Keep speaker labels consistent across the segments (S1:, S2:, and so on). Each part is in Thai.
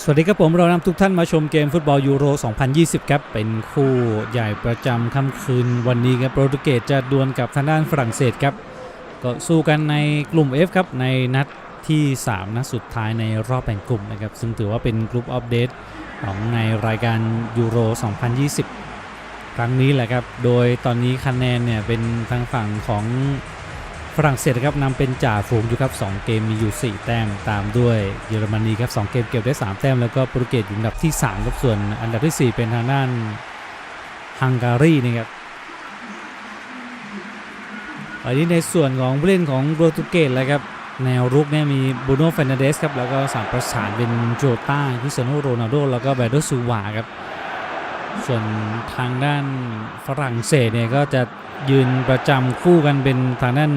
S1: สวัสดีครับผมเรานำทุกท่านมาชมเกมฟุตบอลยูโร 2020 ครับ เป็นคู่ใหญ่ประจำค่ำคืนวันนี้ครับโปรตุเกสจะดวลกับทางด้านฝรั่งเศสครับ ก็สู้กันในกลุ่ม F ครับ ในนัดที่ 3 นัดสุดท้ายในรอบแบ่งกลุ่มนะครับ ซึ่งถือว่าเป็นกลุ่มอัปเดตของในรายการยูโร 2020 ครั้งนี้แหละครับ โดยตอนนี้คะแนนเนี่ยเป็นทางฝั่งของ ฝรั่งเศสครับนำเป็นจ่าฝูงอยู่ครับ 2 เกมมีอยู่ 4 แต้มตามด้วยเยอรมนีครับ 2 เกมเก็บได้ 3 แต้มแล้วก็โปรตุเกสอยู่อันดับที่3ครับส่วนอันดับทีสี่ 4 เป็นทางด้านฮังการีนะครับอันนี้ในส่วนของผู้เล่นของโปรตุเกสแล้วครับแนวรุกเนี่ยมีบูโน่เฟนเดสครับแล้วก็สามประสานเป็นโจต้าคริสเตียโนโรนัลโดแล้วก็แบรดซูวาครับส่วนทางด้านฝรั่งเศสเนี่ยก็จะ ยืนประจำคู่กันเป็นทางด้าน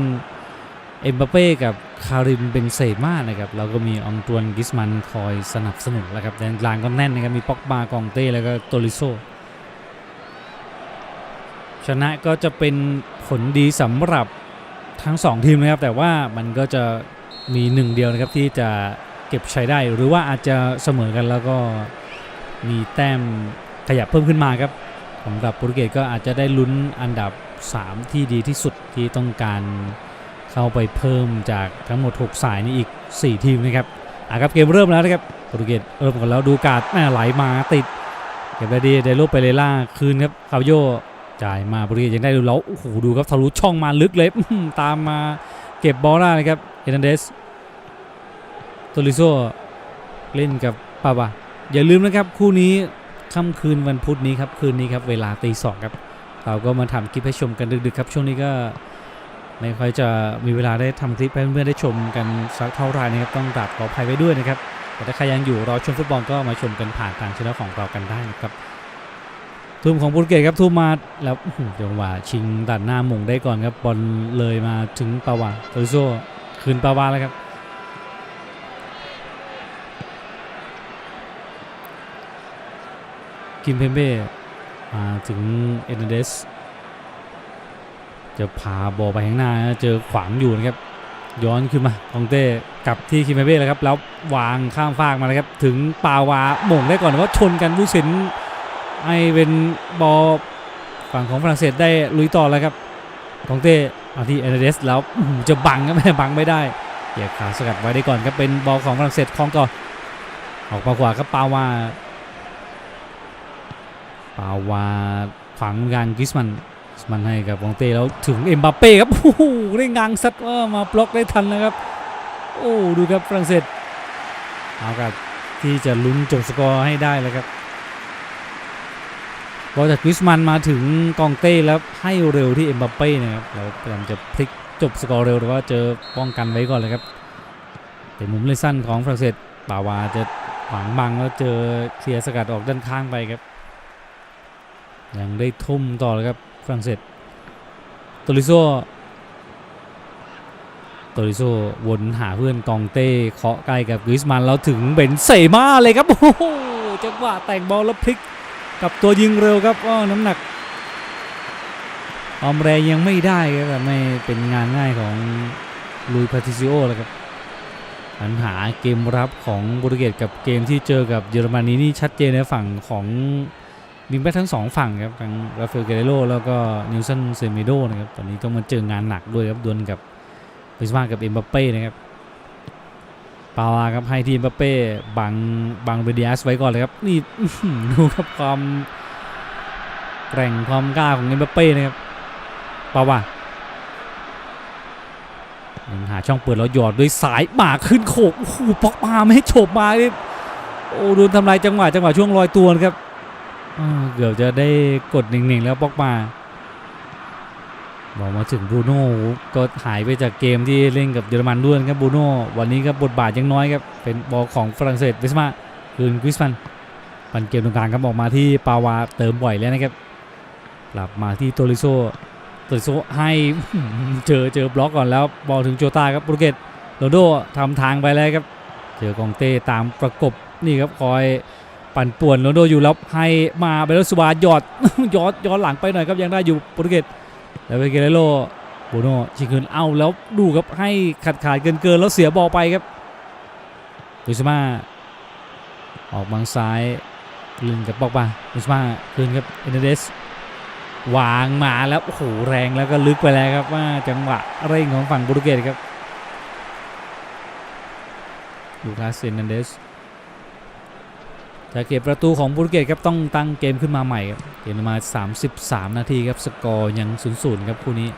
S1: เอ็มบัปเป้กับคาริมเบนเซม่านะครับแล้วก็มีอองตวนกิสมันคอยสนับสนุนแล้วครับแดนกลางก็แน่นนะครับมีป็อกบากองเต้แล้วก็โตลิโซชนะก็จะเป็นผลดีสำหรับทั้ง 2 ทีมนะครับแต่ว่ามันก็จะมีหนึ่งเดียวนะครับที่จะเก็บใช้ได้หรือว่าอาจจะเสมอกันแล้วก็มีแต้มขยับเพิ่มขึ้นมาครับสำหรับโปรตุเกสก็อาจจะได้ลุ้นอันดับ 3 ที่ดีที่สุดที่ต้องการเข้าไปเพิ่มจากทั้งหมด 6 สายนี้อีก 4 ทีมนะครับอะครับเกมเริ่มแล้วนะครับโปรตุเกสเริ่มกันแล้วดูการ์ดแม่ไหลมาติดเก็บได้ดีไดโลเปเรล่าคืนครับคาโยจ่ายมาบริเกตยังได้ดูแล้วโอ้โหดูครับทะลุช่องมาลึกเลยตามมาเก็บบอลได้นะครับเอนันเดสโตลิโซเล่นกับปาบาอย่าลืมนะครับคู่นี้ค่ำคืนวันพุธนี้ครับคืนนี้ครับเวลาตีสองครับ เราก็มาทำคลิปให้ชมกันดึกๆครับ ช่วงนี้ก็ไม่ค่อยจะมีเวลาได้ทำคลิปให้เพื่อนๆได้ชมกันสักเท่าไหร่นะครับต้องกราบขออภัยไว้ด้วยนะครับแต่ถ้าใครยังอยู่รอชมฟุตบอลก็มาชมกันผ่านทางช่องของเรากันได้นะครับทุ่มของโปรตุเกสครับทุ่มมาแล้วจังหวะชิงตัดหน้าหมงได้ก่อนครับบอลเลยมาถึงปาวาโตริโซคืนปาวาแล้วครับกิมเพมเบ้ มาถึงเอเนเดสจะพาบอลไปข้างหน้านะเจอขวางอยู่นะครับ ย้อนขึ้นมาของเต้กลับที่คิมเพมเบ้แล้วครับ แล้ววางข้ามฟากมาเลยครับ ถึงปาวาหม่งได้ก่อนว่าชนกันผู้สินให้เป็นบอลฝั่งของฝรั่งเศสได้ลุยต่อแล้วครับของเต้มาที่เอเนเดสแล้วจะบังก็ไม่บังไม่ได้เหยียบขาสกัดไว้ได้ก่อนครับเป็นบอลของฝรั่งเศสคลองก่อนออกมาขวาครับปาวา ปาวาฝังกลางกิสมันมันให้กับของเต้แล้วถึงเอ็มบัปเป้ครับโอ้โหได้งางซัดว่ามาบล็อกได้ทันนะครับ โอ้ดูครับฝรั่งเศสเอาครับที่จะลุ้นจบสกอร์ให้ได้แล้วครับบอลจากกิสมันมาถึงกองเต้แล้วให้เร็วที่เอ็มบัปเป้นะครับเราพยายามจะพลิกจบสกอร์เร็วแต่ว่าเจอป้องกันไว้ก่อนเลยครับแต่มุมเล่นสั้นของฝรั่งเศสปาวาจะขวางบังแล้วเจอเคลียร์สกัดออกด้านข้างไปครับ ยังได้ทุ่มต่อเลยครับฝรั่งเศสโตริโซโตริโซวนหาเพื่อนกองเต้เคาะใกล้กับกริสมันแล้วถึงเบนเซม่าเลยครับโอ้โหจังหวะแต่งบอลแล้วพลิกกับตัวยิงเร็วครับอ้อน้ำหนักออมแรงยังไม่ได้ครับแต่ไม่เป็นงานง่ายของลุยพาติซิโอแล้วครับปัญหาเกมรับของโปรตุเกสกับเกมที่เจอกับเยอรมนีนี่ชัดเจนในฝั่งของ วิงแบ็กทั้งสองฝั่งครับทั้งราฟาเอลเกเรโรแล้วก็นิวสันเซเมโดนะครับตอนนี้ต้องมาเจองานหนักด้วยครับดวลกับบิสมากับเอ็มบัปเป้นะครับปาวาครับให้ทีมบัปเป้บังบังเบดิอัสไว้ก่อนเลยครับนี่ดูครับความแกร่งความกล้าของเอ็มบัปเป้นะครับปาวาหาช่องเปิดแล้วหยอดด้วยสายหมาขึ้นโขกโอ้โหปอกมาไม่ให้โฉบมานี่โอ้โดนทำลายจังหวะจังหวะช่วงลอยตัวนะครับ เกือบจะได้กดหนึ่งๆแล้วปอกมาบอกมาถึงบูโน่ก็หายไปจากเกมที่เล่นกับเยอรมันด้วยครับบูโน่วันนี้ก็บทบาทยังน้อยครับเป็นบอลของฝรั่งเศสเวสมาคืนกิสมันปันเกมตรงกลางครับออกมาที่ปาวาเติมบ่อยแล้วนะครับกลับมาที่โตริโซโตริโซให้เจอเจอบล็อกก่อนแล้วบอลถึงโจตาครับโปรเกสโรโดทำทางไปแล้วครับเจอกองเต้ตามประกบนี่ครับคอย ปั่นป่วนโรนโดอยู่แล้วให้มาเบลสวาหยอดย้อนย้อนหลังไปหน่อยครับยังได้อยู่โปรตุเกสแล้วเวเกเรโลโบโนชิงคืนเอาแล้วดูครับให้ขาดขาดเกินเกินแล้วเสียบอลไปครับดุสมาออกบางซ้ายลึงกับปอกบาอุสมาคืนครับเอเนเดสวางมาแล้วโอ้โหแรงแล้วก็ลึกไปแล้วครับว่าจังหวะเร่งของฝั่งโปรตุเกสครับลูคัสเซนันเดส จะเก็บประตูของโปรตุเกสครับต้องตั้งเกมขึ้นมาใหม่ครับเกมมา 33 นาทีครับสกอร์ยัง0์ครับคู่นี้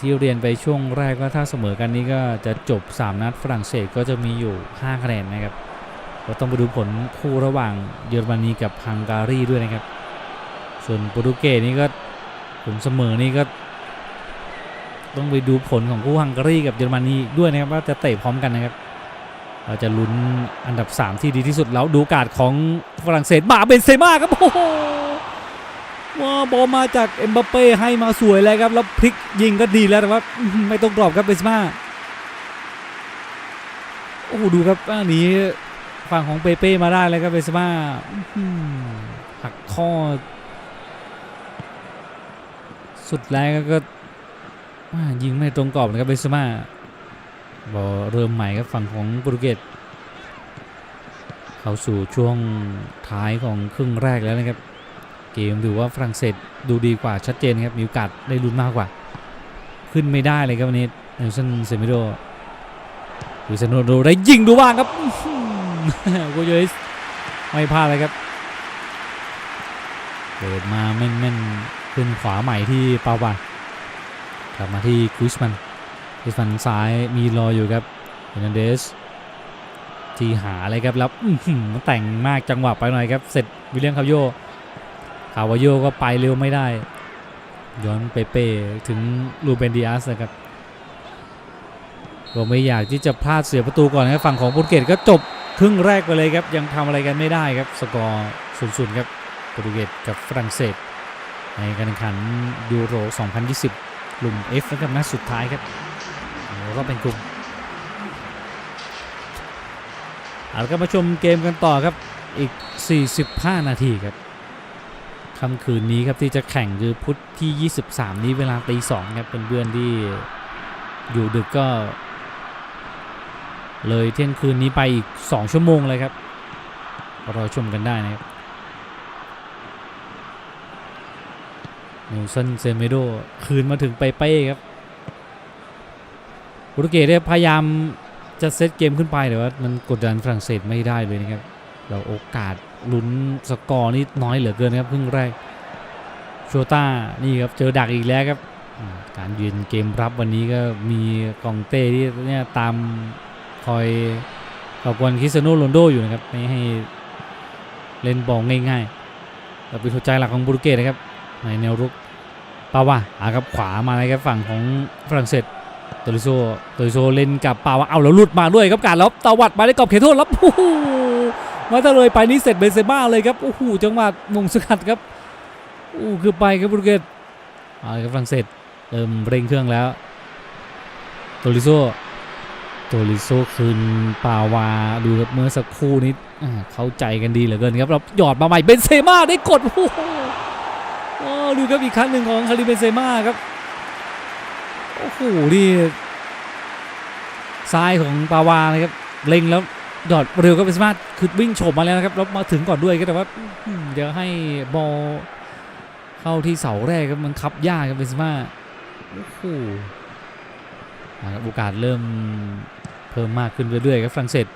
S1: ที่เรียนไปช่วงแรกว่าถ้าเสมอกันนี้ก็จะจบ 3 นัดฝรั่งเศสก็จะมีอยู่ 5 คะแนนนะครับก็ต้องไปดูผลคู่ระหว่างเยอรมนีกับฮังการีด้วยนะครับ ส่วนโปรตุเกสนี่ก็ผลเสมอนี่ก็ ต้องไปดูผลของคู่ฮังการีกับเยอรมนีด้วยนะครับว่าจะเตะพร้อมกันนะครับ เราจะลุ้นอันดับ 3 ที่ดีที่สุดแล้วดูการของฝรั่งเศสมาเบนเซม่าครับโอ้โหว้าบอลมาจากเอ็มบัปเป้ให้มาสวยเลยครับแล้วพลิกยิงก็ดีแล้วแต่ว่าไม่ต้องกรอบครับเบนเซม่าโอ้โหดูครับอันนี้ฝั่งของเปเป้มาได้เลยครับเบนเซม่าหักข้อ สุดแรงก็อ่ายิงไม่ตรงกรอบนะครับเบนเซม่า บอลเริ่มใหม่ครับฝั่งของโปรตุเกสเข้าสู่ช่วงท้ายของครึ่งแรกแล้วนะครับ เกมถือว่าฝรั่งเศสดูดีกว่าชัดเจนครับมีโอกาสได้ลุ้นมากกว่า ขึ้นไม่ได้เลยครับวันนี้เนลสันเซมิโดวิสโนโดได้ยิงดูบ้างครับโกโยสไม่พลาดเลยครับเปิดมาแม่นๆขึ้นขวาใหม่ที่ปาวานกลับมาที่คริสมัน คริสมันซ้ายมีรออยู่ครับเฮนันเดสที่หาเลยครับแล้วแต่งมากจังหวะไปหน่อยครับ เสร็จวิลเลียมคาโยคาวาโยก็ไปเร็วไม่ได้ ย้อนเปเป้ถึงลูเบนดิอาสนะครับก็ไม่อยากที่จะพลาดเสียประตูก่อนนะครับฝั่งของโปรตุเกสก็จบครึ่งแรกไปเลยครับ ยังทำอะไรกันไม่ได้ครับ สกอร์ศูนย์ๆครับโปรตุเกสกับฝรั่งเศส ในการแข่งขันยูโร 2020 กลุ่ม F นะครับนัดสุดท้ายครับ ก็เป็นกลุ่มเอาละครับมาชมเกมกันต่อครับอีก 45 นาทีครับค่ำคืนนี้ครับที่จะแข่งคือพุธที่ 23 นี้เวลาตี2ครับเป็นเพื่อนที่อยู่ดึกก็ เลยเที่ยงคืนนี้ไปอีก 2 ชั่วโมงเลยครับรอชมกันได้นะครับนิวสันเซเมโดคืนมาถึงไปเป้ครับ โปรตุเกสเนี่ยพยายามจะเซตเกมขึ้นไปแต่ว่ามันกดดันฝรั่งเศสไม่ได้เลยนะครับเราโอกาสลุ้นสกอร์นี่น้อยเหลือเกินครับครึ่งแรกโชต้านี่ครับเจอดักอีกแล้วครับการยืนเกมรับวันนี้ก็มีกองเต้ที่เนี่ยตามคอยขอบกวนคริสเตียโนโรนโดอยู่นะครับไม่ให้เล่นบอลง่ายๆเราเป็นหัวใจหลักของโปรตุเกสนะครับในแนวรุกปาวาอาครับขวามาเลยครับฝั่งของฝรั่งเศส โตริโซโตริโซเล่นกับปาวาเอาแล้วหลุดมาด้วยครับการแล้วตวัดมาได้กรอบเขตโทษแล้วโอ้โหมาถ้าเลยไปนี่เสร็จเบนเซม่าเลยครับโอ้โหจังหวะมงสกัดครับโอ้คือไปครับโปรตุเกสเอาครับฝรั่งเศสเริ่มเร่งเครื่องแล้วโตริโซโตริโซคืนปาวาดูครับเมื่อสักครู่นี้เข้าใจกันดีเหลือเกินครับเราหยอดมาใหม่เบนเซม่าได้กดโอ้โหโอ้ดูครับอีกครั้งหนึ่งของคาริเบนเซม่าครับ โอ้โหนี่ซ้ายของปาวานะครับเล็งแล้วดอดเร็วก็เป็นสมาร์ทคือวิ่งโฉบมาแล้วนะครับแล้วมาถึงก่อนด้วยก็แต่ว่าเดี๋ยวให้บอลเข้าที่เสาแรกครับมันคับยากครับเป็นสมาโอ้โหอ่าครับโอกาสเริ่มเพิ่มมากขึ้นเรื่อยๆครับฝรั่งเศส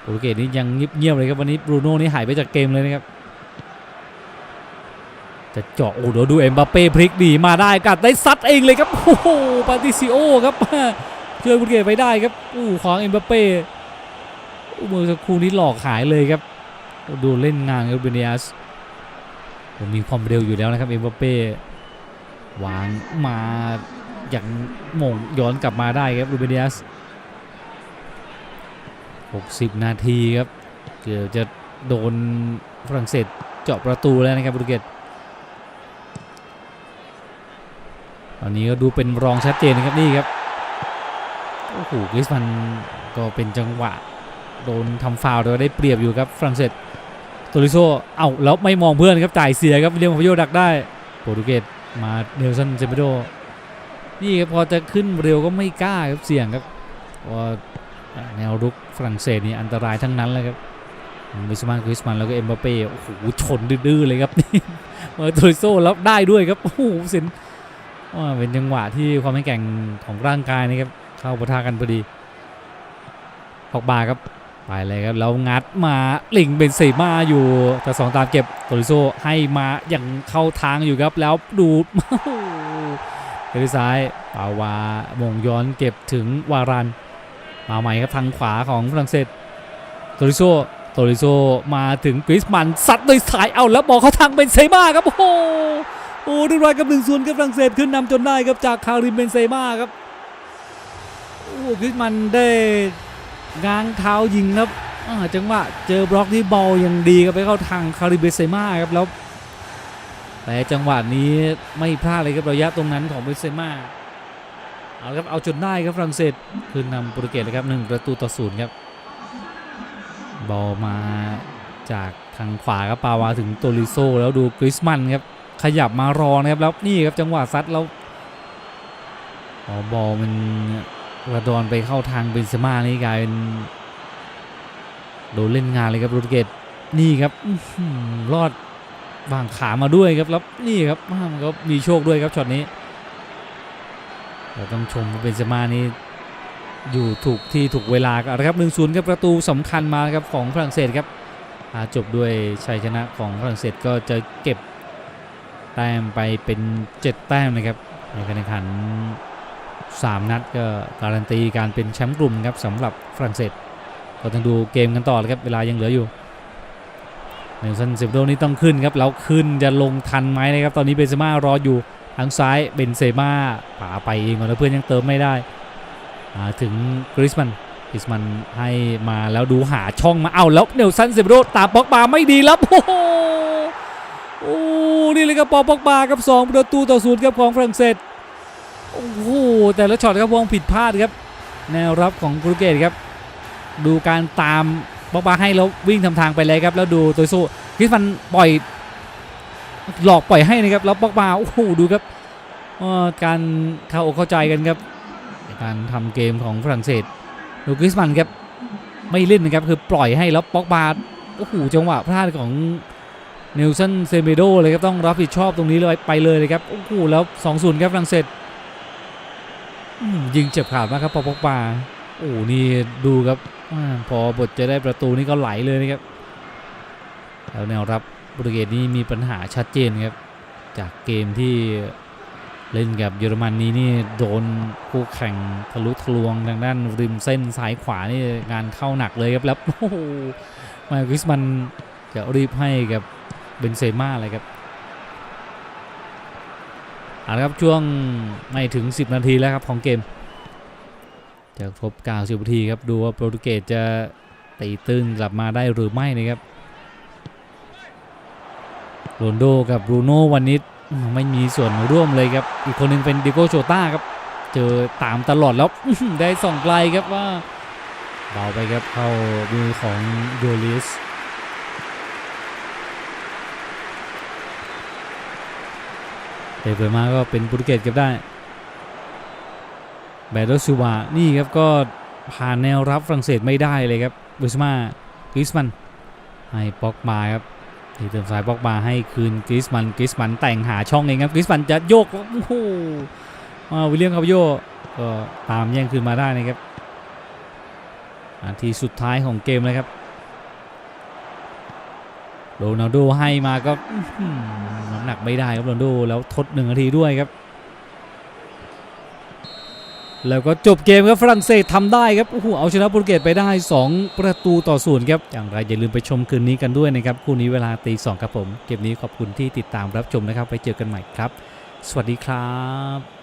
S1: โปรตุเกสนี่ยังเงียบๆเลยครับวันนี้บรูโน่นี่หายไปจากเกมเลยนะครับ จะเจาะโอ้เดี๋ยวดูเอ็มบัปเป้พลิกดีมาได้กัดได้ซัดเองเลยครับโอ้โหปาติซิโอครับช่วยบุเกตไปได้ครับอู้ของเอ็มบัปเป้เมื่อสักครู่นี้หลอกขายเลยครับดูเล่นงานครับเบเนียสมมีความเร็วอยู่แล้วนะครับเอ็มบัปเป้วางมาอย่างหม่งย้อนกลับมาได้ครับรูเบเนียส60 นาทีครับเกือบจะโดนฝรั่งเศสเจาะประตูแล้วนะครับบุเกต ตอนนี้ก็ดูเป็นรองชัดเจนนะครับนี่ครับโอ้โหกริสมันก็เป็นจังหวะโดนทำฟาวล์แต่ได้เปรียบอยู่ครับฝรั่งเศสโตริโซเอ้าแล้วไม่มองเพื่อนครับจ่ายเสียครับเรียมพโยดักได้โปรตุเกสมาเนลสันเซเปโดนี่ครับพอจะขึ้นเร็วก็ไม่กล้าครับเสี่ยงครับว่าแนวรุกฝรั่งเศสนี่อันตรายทั้งนั้นเลยครับมิสมานคริสมันแล้วก็เอ็มบัปเป้โอ้โหชนดื้อเลยครับนี่เมอร์ตูริโซแล้วได้ด้วยครับโอ้โหสิน เป็นจังหวะที่ความแข็งแกร่งของร่างกายนะครับเข้าปะทะกันพอดีพอกบาครับไปเลยครับแล้วงัดมาลิงเป็นเซมาอยู่แต่สองตามเก็บโตริโซให้มาอย่างเข้าทางอยู่ครับแล้วดูดโอ้โหเทลิซ้ายปาวามงย้อนเก็บถึงวารัน มาใหม่ครับทางขวาของฝรั่งเศสโตริโซโตริโซมาถึงกริสมันซัดด้วยสายเอาแล้วบอลเข้าทางเป็นเซม่าครับโอ้ โอ้ด้วยรอยกับหนึ่งส่วนครับฝรั่งเศสขึ้นนำจนได้ครับจากคาริมเบนเซม่าครับโอ้กริสมันได้ง้างเท้ายิงครับจังหวะเจอบล็อกที่บอลยังดีครับไปเข้าทางคาริเบเซม่าครับแล้วแต่จังหวะนี้ไม่พลาดเลยครับระยะตรงนั้นของเบเซม่าเอาครับเอาจนได้ครับฝรั่งเศสคืนนำโปรตุเกสเลยครับหนึ่งประตูต่อศูนย์ครับบอลมาจากทางขวาครับปาวาถึงโตริโซแล้วดูกริสมันครับ ขยับมารอนะครับแล้วนี่ครับจังหวะซัดแล้วอ๋อบอลมันกระดอนไปเข้าทางเบนเซม่านี่กลายเป็นโดนเล่นงานเลยครับรตุเกสนี่ครับอื้ออรอดบางขามาด้วยครับแล้วนี่ครับมันก็มีโชคด้วยครับช็อตนี้เราต้องชมเบนเซม่านี่อยู่ถูกที่ถูกเวลาครับหนึ่งศูนย์ครับประตูสำคัญมาครับของฝรั่งเศสครับจบด้วยชัยชนะของฝรั่งเศสก็จะเก็บ แต้มไปเป็น 7 แต้มนะครับในการแข่งขัน 3 นัดก็การันตีการเป็นแชมป์กลุ่มครับสำหรับฝรั่งเศสก็ต้องดูเกมกันต่อเลยครับเวลายังเหลืออยู่เนลสันเซฟโดนี่ต้องขึ้นครับแล้วขึ้นจะลงทันไหมนะครับ ตอนนี้เบนเซม่ารออยู่ทางซ้ายเบนเซม่าป่าไปเองก่อนแล้วเพื่อนยังเติมไม่ได้ถึงกริสมันกริสมันให้มาแล้วดูหาช่องมาเอาแล้วเนลสันเซโรตามป็อกบาไม่ดีแล้วโอ้โหโอ้ นี่เลยครับปอปอกบากับ2ประตูต่อศูนย์ครับของฝรั่งเศสโอ้โหแต่ละช็อตครับวงผิดพลาดครับแนวรับของโปรตุเกสครับ ดูการตามปอกบาให้แล้ววิ่งทำทางไปเลยครับ แล้วดูตัวสู้กริสมันปล่อยหลอกปล่อยให้นะครับแล้วปอกมาโอ้โหดูครับการเข้าอกเข้าใจกันครับ การทำเกมของฝรั่งเศสดูกริสมันครับไม่เล่นนะครับคือปล่อยให้แล้วปอกมาโอ้โหจังหวะพลาดของ เนลสันเซเมโดเลยครับต้องรับผิดชอบตรงนี้เลยไปเลยเลยครับโอ้โหแล้ว2-0ครับฝรั่งเศสยิงเจ็บขาดมากครับปอปอกมาโอ้โหนี่ดูครับอพอบทจะได้ประตูนี่ก็ไหลเลยนะครับแล้วแนวรับโปรตุเกสนี่มีปัญหาชัดเจนครับจากเกมที่เล่นกับเยอรมนนีนี่โดนคู่แข่งทะลุทะลวงทางด้านริมเส้นซ้ายขวานี่งานเข้าหนักเลยครับแล้วโอ้โหมาคริสมันจะรีบให้กับ เบนเซม่าเลยครับเอาละครับช่วงไม่ถึง 10 นาทีแล้วครับของเกม จะครบ90นาทีครับดูว่าโปรตุเกสจะตีตื้นกลับมาได้หรือไม่นะครับโรนโดกับบรูโน่วันนี้ไม่มีส่วนร่วมเลยครับ อีกคนหนึงเป็นดิโก้โชต้าครับ เจอตามตลอดแล้วได้ส่องไกลครับว่าเบาไปครับเข้ามือของโดลิส เตะไปมาก็เป็นโปรตุเกสเก็บได้แบดโดซูวานี่ครับก็ผ่านแนวรับฝรั่งเศสไม่ได้เลยครับบุสมากริสมันให้ป็อกมาครับทีเติมสายบล็อกมาให้คืนกริสมันกริสมันแต่งหาช่องเองครับกริสมันจะโยกแล้วโอ้โหมาวิลเลียมคาโยก็ตามแย่งคืนมาได้นะครับนาทีสุดท้ายของเกมเลยครับ โรนัลโดให้มาก็หน้ำหนักไม่ได้ครับโรนัลโดแล้วทดหนึ่งนาทีด้วยครับ แล้วก็จบเกมครับฝรั่งเศสทำได้ครับโอ้โหเอาชนะโปรตุเกสไปได้ 2 ประตูต่อศูนย์ครับอย่างไรอย่าลืมไปชมคืนนี้กันด้วยนะครับคู่นี้เวลาตีสองครับผมเกมนี้ขอบคุณที่ติดตามรับชมนะครับ ไปเจอกันใหม่ครับ สวัสดีครับ